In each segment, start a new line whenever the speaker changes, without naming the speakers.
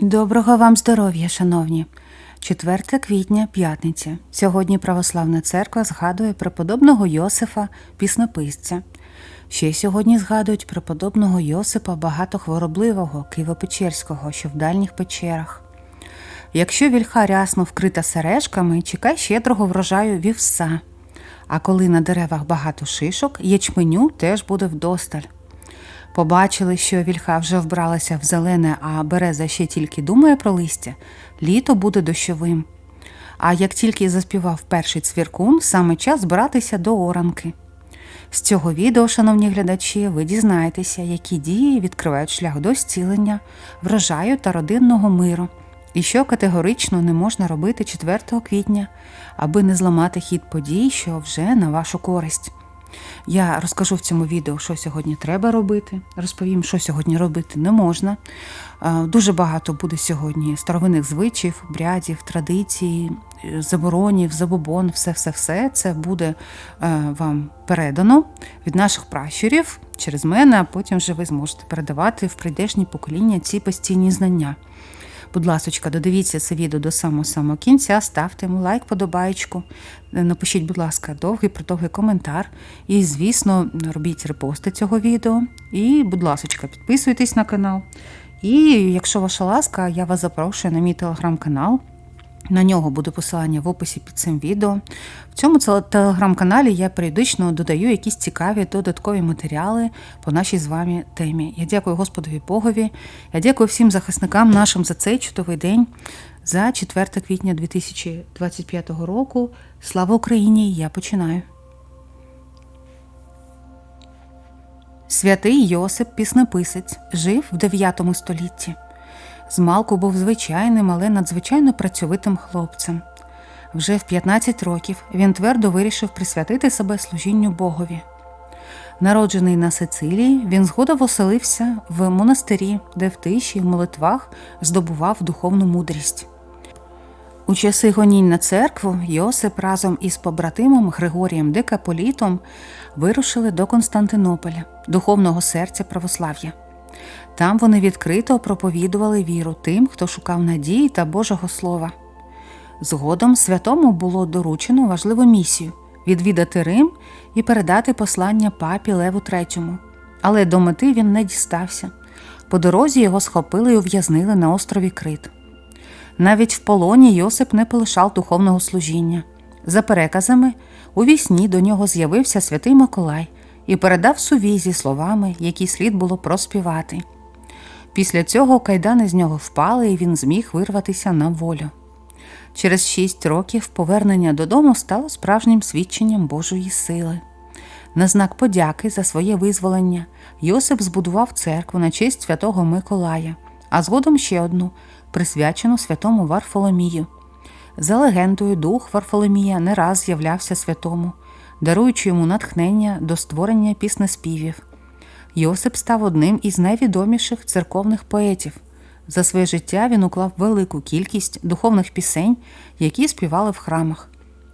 Доброго вам здоров'я, шановні. 4 квітня, п'ятниця. Сьогодні Православна церква згадує преподобного Йосифа, піснописця. Ще сьогодні згадують преподобного Йосипа багатохворобливого Києво-Печерського, що в дальніх печерах. Якщо вільха рясно вкрита сережками, чекай щедрого врожаю вівса. А коли на деревах багато шишок, ячменю теж буде вдосталь. Побачили, що вільха вже вбралася в зелене, а береза ще тільки думає про листя, літо буде дощовим. А як тільки заспівав перший цвіркун, саме час збиратися до оранки. З цього відео, шановні глядачі, ви дізнаєтеся, які дії відкривають шлях до зцілення, врожаю та родинного миру, і що категорично не можна робити 4 квітня, аби не зламати хід подій, що вже на вашу користь. Я розкажу в цьому відео, що сьогодні треба робити. Розповім, що сьогодні робити не можна. Е, Дуже багато буде сьогодні старовинних звичаїв, обрядів, традицій, е, заборонів, забобон, все-все-все. Це буде е, вам передано від наших пращурів через мене, а потім вже ви зможете передавати в прийдешні покоління ці постійні знання. Будь ласочка, додивіться це відео до самого самого кінця, ставте йому лайк, подобаєчку, напишіть, будь ласка, довгий продовгий коментар. І, звісно, робіть репости цього відео. І, будь ласочка, підписуйтесь на канал. І якщо ваша ласка, я вас запрошую на мій телеграм-канал. На нього буде посилання в описі під цим відео. В цьому телеграм-каналі я періодично додаю якісь цікаві додаткові матеріали по нашій з вами темі. Я дякую Господові Богові. Я дякую всім захисникам нашим за цей чудовий день, за 4 квітня 2025 року. Слава Україні! Я починаю. Святий Йосип Піснеписець жив в 9 столітті. Змалку був звичайним, але надзвичайно працьовитим хлопцем. Вже в 15 років він твердо вирішив присвятити себе служінню Богові. Народжений на Сицилії, він згодом оселився в монастирі, де в тиші й молитвах здобував духовну мудрість. У часи гонінь на церкву Йосип разом із побратимом Григорієм Декаполітом вирушили до Константинополя, духовного серця православ'я. Там вони відкрито проповідували віру тим, хто шукав надії та Божого Слова. Згодом святому було доручено важливу місію відвідати Рим і передати послання папі Леву III. Але до мети він не дістався. По дорозі його схопили і ув'язнили на острові Крит. Навіть в полоні Йосип не полишав духовного служіння. За переказами, у вісні до нього з'явився святий Миколай і передав сувій зі словами, які слід було проспівати. Після цього кайдани з нього впали, і він зміг вирватися на волю. Через шість років повернення додому стало справжнім свідченням Божої сили. На знак подяки за своє визволення Йосип збудував церкву на честь святого Миколая, а згодом ще одну, присвячену святому Варфоломію. За легендою, дух Варфоломія не раз з'являвся святому, даруючи йому натхнення до створення піснеспівів. Йосип став одним із найвідоміших церковних поетів. За своє життя він уклав велику кількість духовних пісень, які співали в храмах.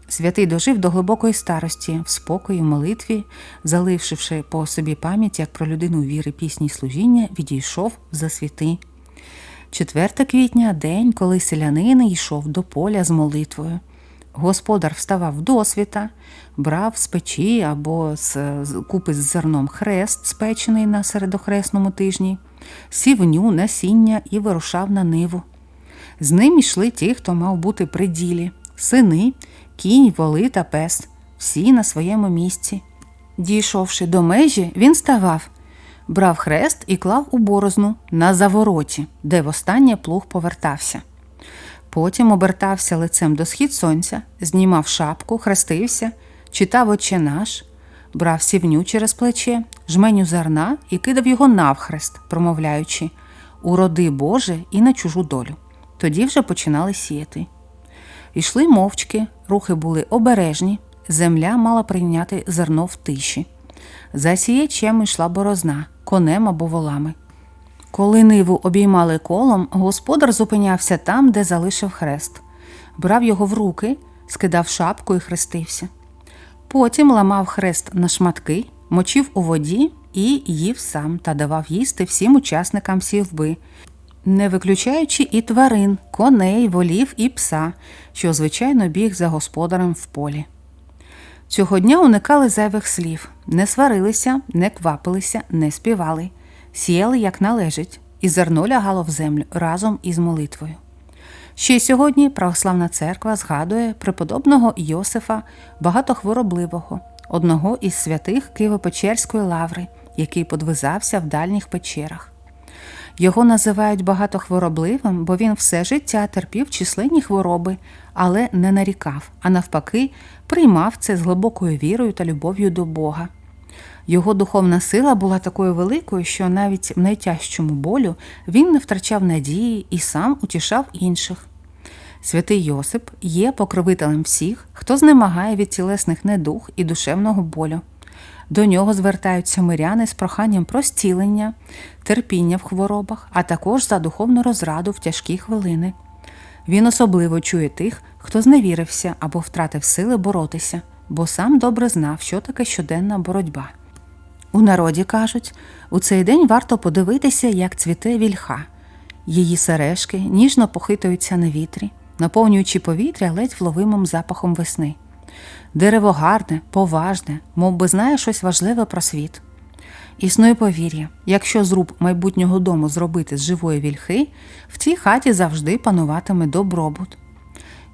Святий дожив до глибокої старості, в спокої, в молитві, залишивши по собі пам'ять як про людину віри пісні служіння, відійшов за світи. 4 квітня день, коли селянин йшов до поля з молитвою. Господар вставав до світа, брав з печі або з купи з зерном хрест, спечений на середохресному тижні, сівню, насіння і вирушав на ниву. З ним йшли ті, хто мав бути при ділі сини, кінь, воли та пес, всі на своєму місці. Дійшовши до межі, він ставав, брав хрест і клав у борозну на завороті, де востаннє плуг повертався. Потім обертався лицем до схід сонця, знімав шапку, хрестився, читав «Отче наш, брав сівню через плече, жменю зерна і кидав його навхрест, промовляючи Уроди Боже і на чужу долю. Тоді вже починали сіяти. Ішли мовчки, рухи були обережні, земля мала прийняти зерно в тиші. За сіячем йшла борозна, конем або волами. Коли ниву обіймали колом, господар зупинявся там, де залишив хрест, брав його в руки, скидав шапку і хрестився. Потім ламав хрест на шматки, мочив у воді і їв сам та давав їсти всім учасникам сівби, не виключаючи і тварин, коней, волів і пса, що звичайно біг за господарем в полі. Цього дня уникали зайвих слів, не сварилися, не квапилися, не співали, сіяли як належить, і зерно лягало в землю разом із молитвою. Ще й сьогодні православна церква згадує преподобного Йосифа Багатохворобливого, одного із святих Києво-Печерської лаври, який подвизався в дальніх печерах. Його називають багатохворобливим, бо він все життя терпів численні хвороби, але не нарікав, а навпаки, приймав це з глибокою вірою та любов'ю до Бога. Його духовна сила була такою великою, що навіть в найтяжчому болю він не втрачав надії і сам утішав інших. Святий Йосип є покровителем всіх, хто знемагає від тілесних недух і душевного болю. До нього звертаються миряни з проханням про зцілення, терпіння в хворобах, а також за духовну розраду в тяжкі хвилини. Він особливо чує тих, хто зневірився або втратив сили боротися, бо сам добре знав, що таке щоденна боротьба. У народі кажуть, у цей день варто подивитися, як цвіте вільха. Її сережки ніжно похитуються на вітрі, наповнюючи повітря ледь вловимим запахом весни. Дерево гарне, поважне, мов би знає щось важливе про світ. Існує повір'я, якщо зруб майбутнього дому зробити з живої вільхи, в цій хаті завжди пануватиме добробут.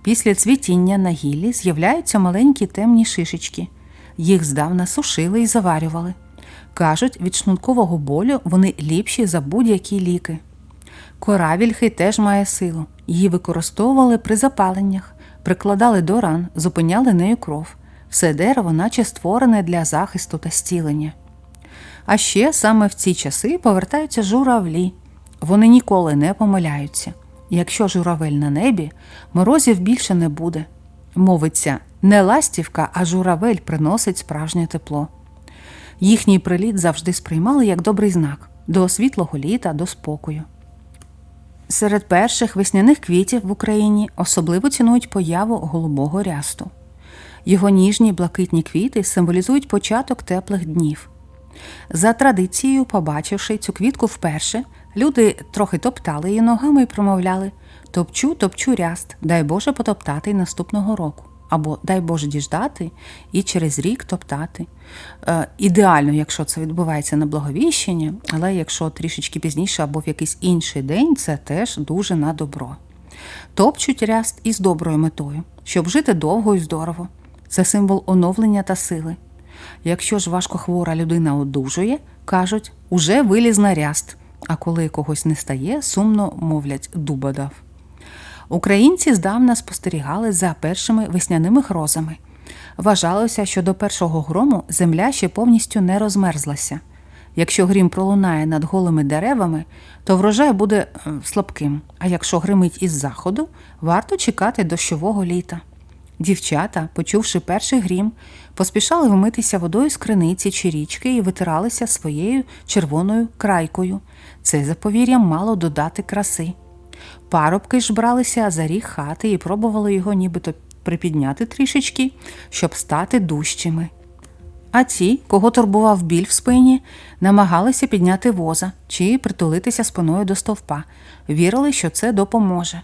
Після цвітіння на гіллі з'являються маленькі темні шишечки. Їх здавна сушили і заварювали. Кажуть, від шлункового болю вони ліпші за будь-які ліки. Кора вільхи теж має силу. Її використовували при запаленнях, прикладали до ран, зупиняли нею кров. Все дерево, наче створене для захисту та стілення. А ще саме в ці часи повертаються журавлі. Вони ніколи не помиляються. Якщо журавель на небі, морозів більше не буде. Мовиться, не ластівка, а журавель приносить справжнє тепло. Їхній приліт завжди сприймали як добрий знак до світлого літа, до спокою. Серед перших весняних квітів в Україні особливо цінують появу голубого рясту. Його ніжні блакитні квіти символізують початок теплих днів. За традицією, побачивши цю квітку вперше, люди трохи топтали її ногами і промовляли Топчу, топчу ряст, дай Боже потоптати й наступного року. Або дай Боже діждати і через рік топтати. Е, ідеально, якщо це відбувається на благовіщення, але якщо трішечки пізніше або в якийсь інший день, це теж дуже на добро. Топчуть ряст із доброю метою, щоб жити довго і здорово. Це символ оновлення та сили. Якщо ж важкохвора людина одужує, кажуть, уже виліз на ряст, а коли когось не стає, сумно мовлять дуба дав. Українці здавна спостерігали за першими весняними грозами. Вважалося, що до першого грому земля ще повністю не розмерзлася. Якщо грім пролунає над голими деревами, то врожай буде е, слабким, а якщо гримить із заходу, варто чекати дощового літа. Дівчата, почувши перший грім, поспішали вмитися водою з криниці чи річки і витиралися своєю червоною крайкою. Це за повір'ям мало додати краси. Парубки ж бралися за ріг хати і пробували його нібито припідняти трішечки, щоб стати дужчими. А ті, кого турбував біль в спині, намагалися підняти воза чи притулитися спиною до стовпа, вірили, що це допоможе.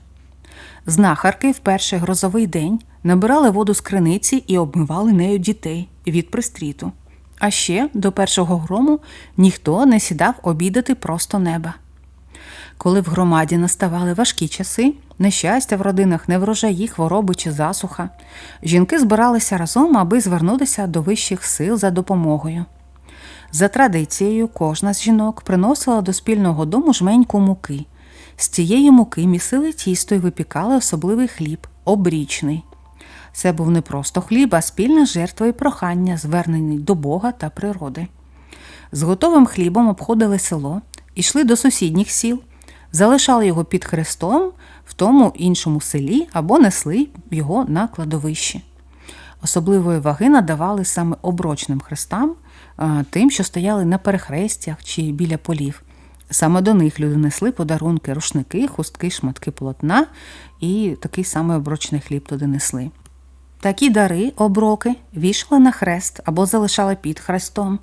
Знахарки в перший грозовий день набирали воду з криниці і обмивали нею дітей від пристріту. А ще до першого грому ніхто не сідав обідати просто неба. Коли в громаді наставали важкі часи, нещастя в родинах, неврожаї, хвороби чи засуха, жінки збиралися разом, аби звернутися до вищих сил за допомогою. За традицією, кожна з жінок приносила до спільного дому жменьку муки. З цієї муки місили тісто і випікали особливий хліб обрічний. Це був не просто хліб, а спільна жертва і прохання, звернені до Бога та природи. З готовим хлібом обходили село, йшли до сусідніх сіл, залишали його під хрестом в тому іншому селі або несли його на кладовище. Особливої ваги надавали саме оброчним хрестам, тим, що стояли на перехрестях чи біля полів. Саме до них люди несли подарунки, рушники, хустки, шматки полотна і такий самий оброчний хліб туди несли. Такі дари, оброки вішали на хрест або залишали під хрестом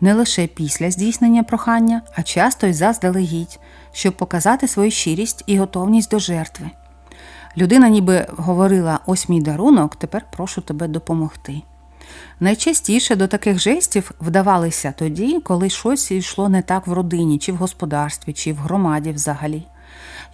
не лише після здійснення прохання, а часто й заздалегідь, щоб показати свою щирість і готовність до жертви. Людина ніби говорила: ось мій дарунок, тепер прошу тебе допомогти. Найчастіше до таких жестів вдавалися тоді, коли щось йшло не так в родині, чи в господарстві, чи в громаді взагалі.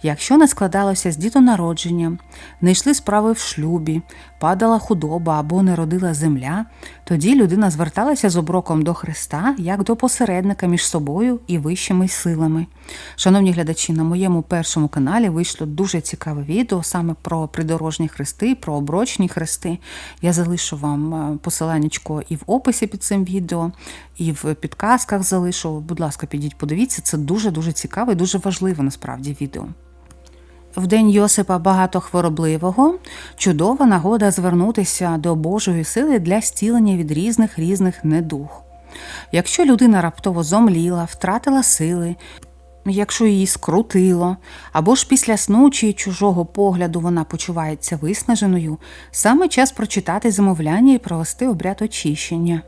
Якщо не складалося з дітонародженням, не йшли справи в шлюбі, падала худоба або не родила земля, тоді людина зверталася з оброком до Христа як до посередника між собою і вищими силами. Шановні глядачі, на моєму першому каналі вийшло дуже цікаве відео саме про придорожні хрести, про оброчні хрести. Я залишу вам е, посиланнячко і в описі під цим відео, і в підказках залишу. Будь ласка, підіть, подивіться, це дуже-дуже цікаве і дуже важливе насправді відео. В день Йосипа багатохворобливого чудова нагода звернутися до Божої сили для стілення від різних різних недуг. Якщо людина раптово зомліла, втратила сили, якщо її скрутило, або ж після сну чи чужого погляду вона почувається виснаженою, саме час прочитати замовляння і провести обряд очищення.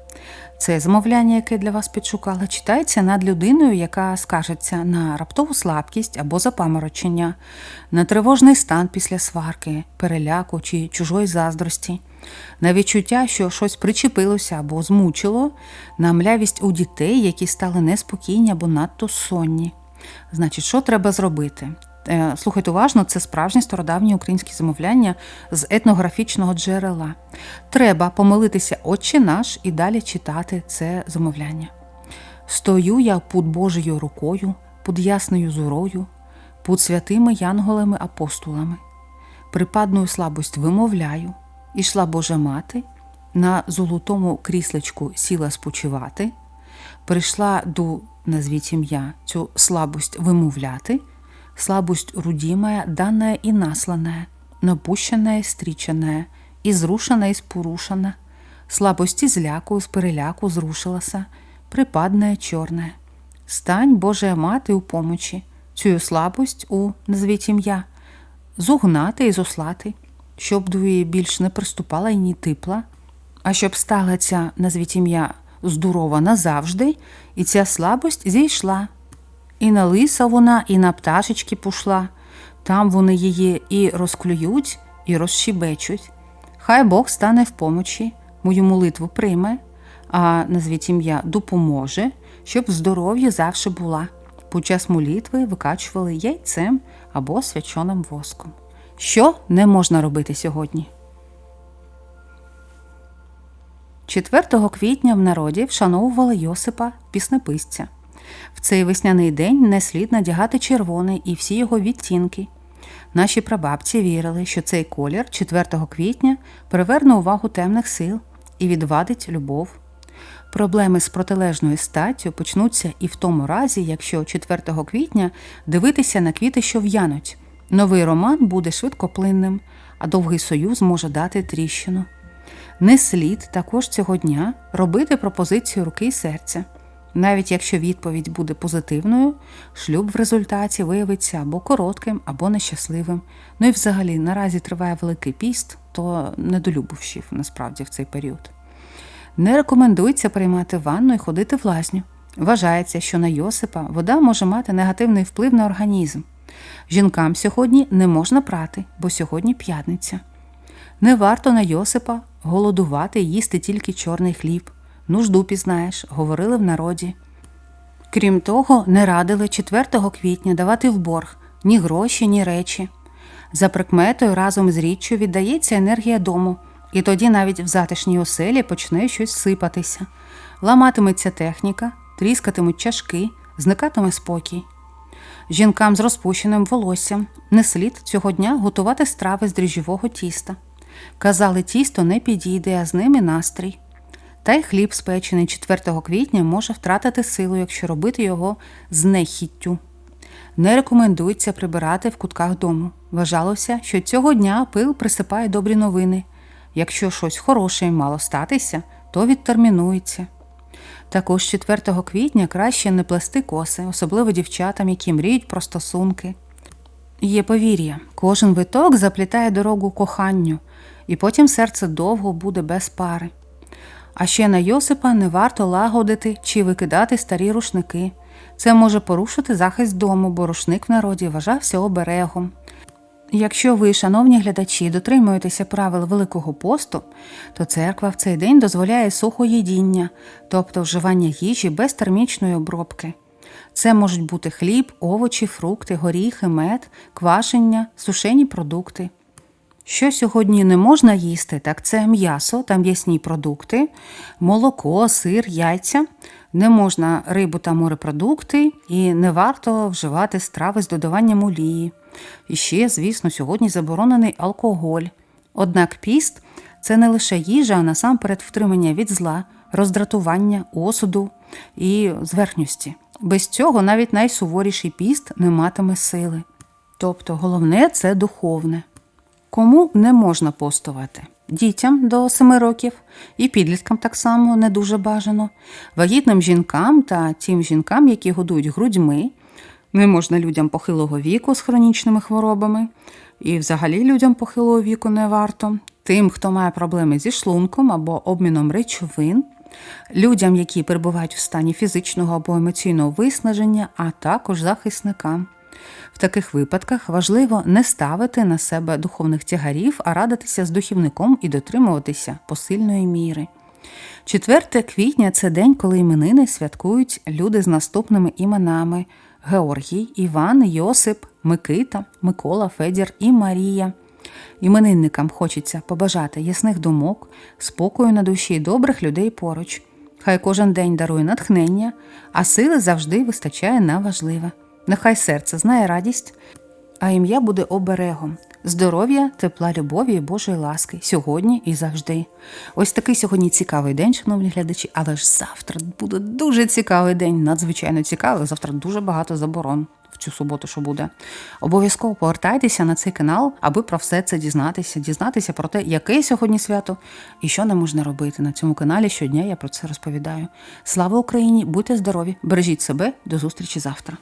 Це замовляння, яке для вас підшукала, читається над людиною, яка скажеться на раптову слабкість або запаморочення, на тривожний стан після сварки, переляку чи чужої заздрості, на відчуття, що щось причепилося або змучило, на млявість у дітей, які стали неспокійні або надто сонні. Значить, що треба зробити? Е, слухайте уважно, це справжні стародавні українські замовляння з етнографічного джерела. Треба помолитися Отче наш і далі читати це замовляння. Стою я під Божою рукою, під ясною зорою, під святими янголами апостолами. Припадную слабость вимовляю, ішла Божа мати, на золотому кріслечку сіла спочивати, прийшла до, назвіть ім'я, цю слабость вимовляти слабость рудимая, данная и насланная, напущенная, стріченая, і зрушена, і спорушена, слабость і зляку, з переляку зрушилася, припадне чорне. Стань, Божая мати, у помочі, цю слабость у назвіть ім'я, зугнати і зослати, щоб до її більш не приступала і ні типла, а щоб стала ця назвіть ім'я здорова назавжди, і ця слабость зійшла. І на лиса вона, і на пташечки пішла. Там вони її і розклюють, і розщібечуть. Хай Бог стане в помочі, мою молитву прийме, а назвіть ім'я допоможе, щоб здоров'я завжди була. Під час молитви викачували яйцем або свяченим воском. Що не можна робити сьогодні? 4 квітня в народі вшановували Йосипа Піснеписця. В цей весняний день не слід надягати червоний і всі його відтінки. Наші прабабці вірили, що цей колір 4 квітня приверне увагу темних сил і відвадить любов. Проблеми з протилежною статтю почнуться і в тому разі, якщо 4 квітня дивитися на квіти, що в'януть. Новий роман буде швидкоплинним, а довгий союз може дати тріщину. Не слід також цього дня робити пропозицію руки і серця. Навіть якщо відповідь буде позитивною, шлюб в результаті виявиться або коротким, або нещасливим. Ну і взагалі наразі триває великий піст, то недолюбившів насправді в цей період. Не рекомендується приймати ванну і ходити в лазню. Вважається, що на Йосипа вода може мати негативний вплив на організм. Жінкам сьогодні не можна прати, бо сьогодні п'ятниця. Не варто на Йосипа голодувати і їсти тільки чорний хліб нужду пізнаєш, говорили в народі. Крім того, не радили 4 квітня давати в борг ні гроші, ні речі. За прикметою разом з річчю віддається енергія дому, і тоді навіть в затишній оселі почне щось сипатися, ламатиметься техніка, тріскатимуть чашки, зникатиме спокій. Жінкам з розпущеним волоссям не слід цього дня готувати страви з дріжджового тіста. Казали, тісто не підійде, а з ними настрій. Та й хліб, спечений 4 квітня, може втратити силу, якщо робити його з нехіттю. Не рекомендується прибирати в кутках дому. Вважалося, що цього дня пил присипає добрі новини. Якщо щось хороше мало статися, то відтермінується. Також 4 квітня краще не плести коси, особливо дівчатам, які мріють про стосунки. Є повір'я, кожен виток заплітає дорогу коханню. і потім серце довго буде без пари. А ще на Йосипа не варто лагодити чи викидати старі рушники. Це може порушити захист дому, бо рушник в народі вважався оберегом. Якщо ви, шановні глядачі, дотримуєтеся правил Великого посту, то церква в цей день дозволяє сухоїдіння, тобто вживання їжі без термічної обробки. Це можуть бути хліб, овочі, фрукти, горіхи, мед, квашення, сушені продукти. Що сьогодні не можна їсти, так це м'ясо та м'ясні продукти, молоко, сир, яйця. Не можна рибу та морепродукти, і не варто вживати страви з додаванням олії. І ще, звісно, сьогодні заборонений алкоголь. Однак піст це не лише їжа, а насамперед втримання від зла, роздратування, осуду і зверхності. Без цього навіть найсуворіший піст не матиме сили. Тобто головне це духовне. Кому не можна постувати? Дітям до 7 років і підліткам так само не дуже бажано, вагітним жінкам та тим жінкам, які годують грудьми, не можна людям похилого віку з хронічними хворобами, і взагалі людям похилого віку не варто, тим, хто має проблеми зі шлунком або обміном речовин, людям, які перебувають в стані фізичного або емоційного виснаження, а також захисникам. В таких випадках важливо не ставити на себе духовних тягарів, а радитися з духівником і дотримуватися посильної міри. 4 квітня це день, коли іменини святкують люди з наступними іменами Георгій, Іван, Йосип, Микита, Микола, Федір і Марія. Іменинникам хочеться побажати ясних думок, спокою на душі добрих людей поруч. Хай кожен день дарує натхнення, а сили завжди вистачає на важливе. Нехай серце знає радість, а ім'я буде оберегом, здоров'я, тепла, любові і Божої ласки сьогодні і завжди. Ось такий сьогодні цікавий день, шановні глядачі, але ж завтра буде дуже цікавий день, надзвичайно цікавий. Завтра дуже багато заборон в цю суботу, що буде. Обов'язково повертайтеся на цей канал, аби про все це дізнатися, дізнатися про те, яке сьогодні свято і що не можна робити. На цьому каналі щодня я про це розповідаю. Слава Україні! Будьте здорові! Бережіть себе, до зустрічі завтра.